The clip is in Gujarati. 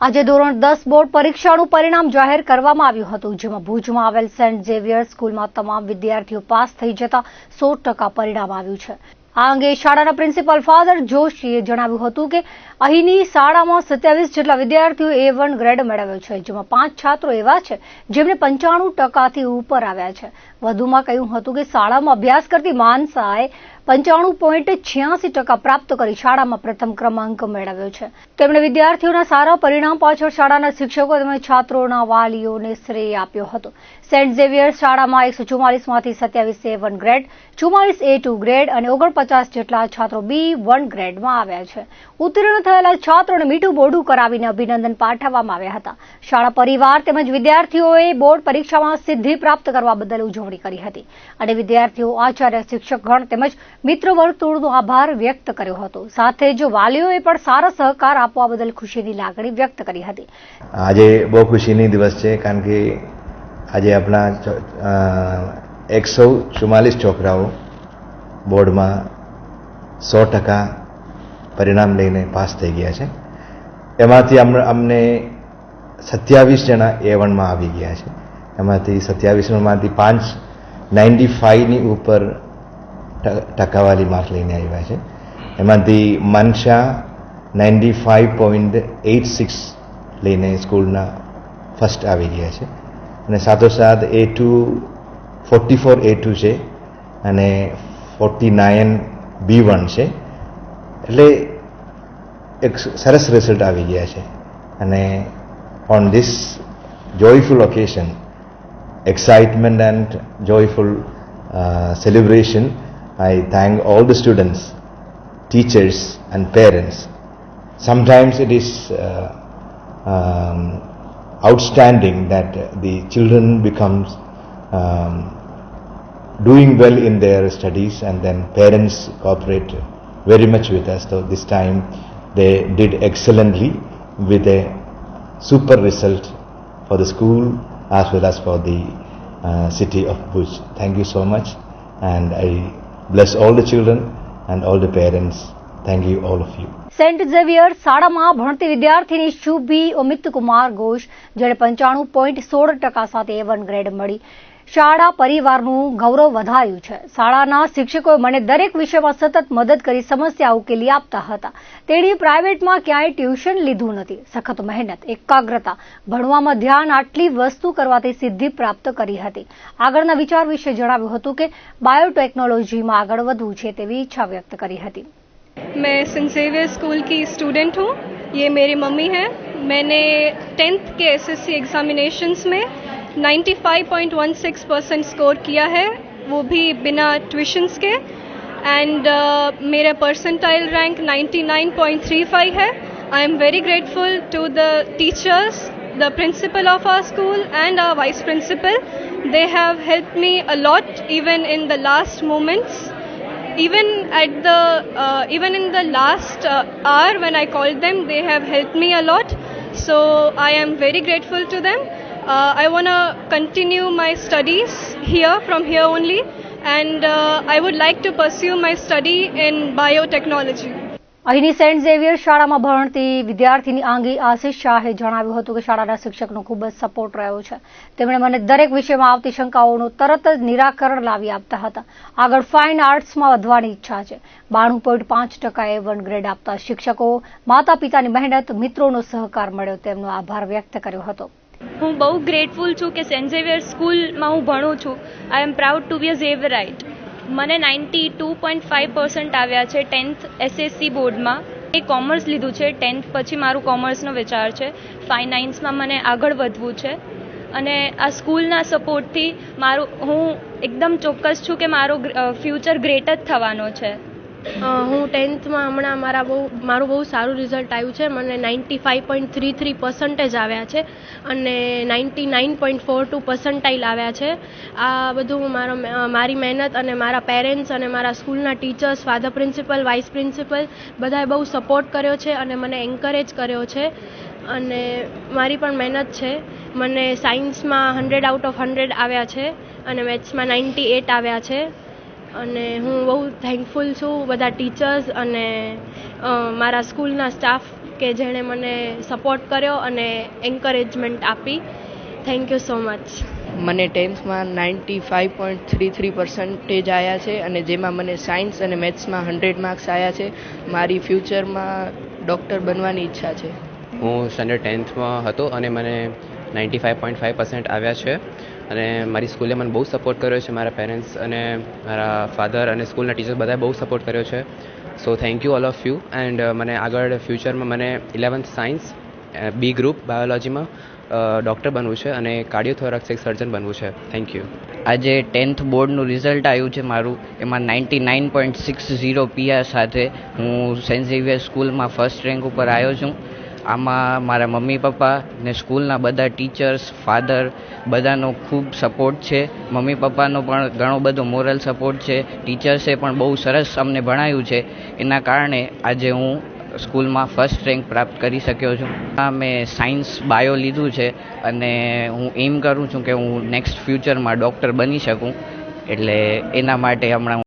આજે ધોરણ દસ બોર્ડ પરીક્ષાનું પરિણામ જાહેર કરવામાં આવ્યું હતું, જેમાં ભુજમાં આવેલ સેન્ટ ઝેવિયર સ્કૂલમાં તમામ વિદ્યાર્થીઓ પાસ થઈ જતા સો ટકા પરિણામ આવ્યું છે. આ અંગે શાળાના પ્રિન્સિપાલ ફાધર જોશીએ જણાવ્યું હતું કે, અહીંની શાળામાં સત્યાવીસ જેટલા વિદ્યાર્થીઓ એ વન ગ્રેડ મેળવ્યો છે, જેમાં પાંચ છાત્રો એવા છે, જેમને પંચાણું ટકાથી ઉપર આવ્યા છે. વધુમાં કહ્યું હતું કે, શાળામાં અભ્યાસ કરતી માનસાએ પંચાણું પોઈન્ટ છ્યાસી ટકા પ્રાપ્ત કરી શાળામાં પ્રથમ ક્રમાંક મેળવ્યો છે. તેમણે વિદ્યાર્થીઓના સારા પરિણામ પાછળ શાળાના શિક્ષકો તેમજ છાત્રોના વાલીઓને શ્રેય આપ્યો હતો. સેન્ટ ઝેવિયર શાળામાં એકસો ચુમ્માલીસમાંથી સત્યાવીસ એ વન ગ્રેડ ચુમ્માલીસ એ ટુ ગ્રેડ અને ઓગણપચાસ જેટલા છાત્રો બી વન ગ્રેડમાં આવ્યા છે. ઉત્તીર્ણ થયેલા છાત્રોને મીઠું બોડું કરાવીને અભિનંદન પાઠવવામાં આવ્યા હતા. શાળા પરિવાર તેમજ વિદ્યાર્થીઓએ બોર્ડ પરીક્ષામાં સિદ્ધિ પ્રાપ્ત કરવા બદલ ઉજવણી કરી હતી. અને વિદ્યાર્થીઓ, આચાર્ય, શિક્ષકગણ તેમજ મિત્ર વર્તુળનો આભાર વ્યક્ત કર્યો હતો. સાથે જ વાલીઓએ પણ સારો સહકાર આપવા બદલ ખુશીની લાગણી વ્યક્ત કરી હતી. આજે બહુ ખુશીની દિવસ છે કારણ કે આજે આપણા એકસો ચુમ્માલીસ છોકરાઓ બોર્ડમાં સો ટકા પરિણામ લઈને પાસ થઈ ગયા છે. એમાંથી અમ, અમને સત્યાવીસ જણા એ વનમાં આવી ગયા છે. એમાંથી સત્યાવીસમાંથી પાંચ નાઇન્ટી ફાઇવની ઉપર ટકાવારી માર્ક લઈને આવ્યા છે એમાંથી Mansha ninety five point eight six લઈને સ્કૂલના ફર્સ્ટ આવી ગયા છે અને સાથોસાથ A two forty four A two છે અને ફોર્ટી નાઇન બી વન છે એટલે એક સરસ રિઝલ્ટ આવી ગયા છે અને on this joyful occasion excitement and joyful celebration, I thank all the students, teachers, and parents. Sometimes it is uh, um, outstanding that the children becomes um, doing well in their studies, and then parents cooperate very much with us. So this time they did excellently with a super result for the school as well as for the uh, city of Bhuj. Thank you so much, and I bless all the children and all the parents. Thank you, all of you. Saint Xavier શાળામાં ભણતી વિદ્યાર્થીની શુભી અમિત કુમાર ઘોષ જેણે પંચાણું પોઈન્ટ સોળ ટકા સાથે એ વન ગ્રેડ મળી શાળા પરિવારનું ગૌરવ વધાર્યું છે શાળાના શિક્ષકોએ મને દરેક વિષયમાં સતત મદદ કરી સમસ્યા ઉકેલી આપતા હતા તેણે પ્રાઇવેટમાં ક્યાંય ટ્યુશન લીધું નથી સખત મહેનત એકાગ્રતા ભણવામાં ધ્યાન આટલી વસ્તુ કરવાથી સિદ્ધિ પ્રાપ્ત કરી હતી આગળના વિચાર વિશે જણાવ્યું હતું કે બાયોટેકનોલોજીમાં આગળ વધવું છે તેવી ઈચ્છા વ્યક્ત કરી હતી मैं सेंट जेवियर स्कूल की स्टूडेंट हूँ ये मेरी मम्मी है मैंने टेंथ के एसएससी एग्जामिनेशंस में 95.16 परसेंट स्कोर किया है वो भी बिना ट्यूशन्स के। एंड uh, मेरा परसेंटाइल रैंक 99.35 है। I am very grateful to the teachers the principal of our school and our vice principal they have help me a lot even in the last moments even at the even in the last hour when I call them they have help me a lot so I am very grateful to them i want to continue my studies here from here only and uh, i would like to pursue my study in biotechnology. અહીંની સેન્ટ ઝેવિયર શાળામાં ભણતી વિદ્યાર્થીની આંગી આશિષ શાહે જણાવ્યું હતું કે શાળાના શિક્ષકનો ખૂબ જ સપોર્ટ રહ્યો છે. તેમણે મને દરેક વિષયમાં આવતી શંકાઓનું તરત જ નિરાકરણ લાવી આપતા હતા. આગળ ફાઇન આર્ટ્સમાં વધવાની ઈચ્છા છે. બાણું પોઈન્ટ પાંચ ટકા એ વન ગ્રેડ આપતા શિક્ષકો માતા પિતાની મહેનત મિત્રોનો સહકાર મળ્યો તેમનો આભાર વ્યક્ત કર્યો હતો. હું બહુ ગ્રેટફુલ છું કે સેન્ટ ઝેવિયર સ્કૂલમાં હું ભણું છું. આઈ એમ proud to B a Xaverite મને ninety two point five percent આવ્યા છે ટેન્થ એસએસસી બોર્ડમાં એ કોમર્સ લીધું છે ટેન્થ પછી મારું કોમર્સનો વિચાર છે. ફાઇનાન્સમાં મને આગળ વધવું છે. અને આ સ્કૂલના સપોર્ટથી મારું હું એકદમ ચોક્કસ છું કે મારો ફ્યુચર ગ્રેટ જ થવાનો છે. હું ટેન્થમાં હમણાં મારા બહુ, મારું બહુ સારું રિઝલ્ટ આવ્યું છે. મને ninety five point three three percentage આવ્યા છે અને ninety nine point four two percentile આવ્યા છે. આ બધું મારો મારી મહેનત અને મારા પેરેન્ટ્સ અને મારા સ્કૂલના teachers father principal vice principal બધાએ બહુ સપોર્ટ કર્યો છે અને મને એન્કરેજ કર્યો છે. અને મારી પણ મહેનત છે. મને સાયન્સમાં હંડ્રેડ આઉટ ઓફ હંડ્રેડ આવ્યા છે અને મેથ્સમાં નાઇન્ટી એટ આવ્યા છે. અને હું બહુ થેન્કફુલ છું બધા ટીચર્સ અને મારા સ્કૂલના સ્ટાફ કે જેણે મને સપોર્ટ કર્યો અને એન્કરેજમેન્ટ આપી. થેન્ક યુ સો મચ મને ટેન્થમાં ninety five point three three percentage આવ્યા છે અને જેમાં મને સાયન્સ અને મેથ્સમાં હંડ્રેડ માર્ક્સ આવ્યા છે. મારી ફ્યુચરમાં ડૉક્ટર બનવાની ઈચ્છા છે. હું સ્ટાન્ડર્ડ ટેન્થમાં હતો અને મને ninety five point five percent આવ્યા છે. અને મારી સ્કૂલે મને બહુ સપોર્ટ કર્યો છે મારા પેરેન્ટ્સ અને મારા ફાધર અને સ્કૂલના ટીચર્સ બધાએ બહુ સપોર્ટ કર્યો છે. So thank you all of you and મને આગળ ફ્યુચરમાં મને ઇલેવન્થ સાયન્સ બી ગ્રુપ બાયોલોજીમાં ડૉક્ટર બનવું છે અને કાર્ડિયોથોરેક્સિક સર્જન બનવું છે. થેન્ક યુ આજે ટેન્થ બોર્ડનું રિઝલ્ટ આવ્યું છે મારું. એમાં ninety nine point six zero PR સાથે હું સેન્ટ ઝેવિયર સ્કૂલમાં ફર્સ્ટ રેન્ક ઉપર આવ્યો છું. આમાં મારા મમ્મી પપ્પા ને સ્કૂલના બધા ટીચર્સ, ફાધર બધાનો ખૂબ સપોર્ટ છે. મમ્મી પપ્પાનો પણ ઘણો બધો મોરલ સપોર્ટ છે. ટીચર્સે પણ બહુ સરસ અમને ભણાવ્યું છે. એના કારણે આજે હું સ્કૂલમાં ફર્સ્ટ રેન્ક પ્રાપ્ત કરી શક્યો છું. આ મેં સાયન્સ બાયો લીધું છે અને હું એમ કરું છું કે હું નેક્સ્ટ ફ્યુચરમાં ડૉક્ટર બની શકું. એટલે એના માટે હમણાં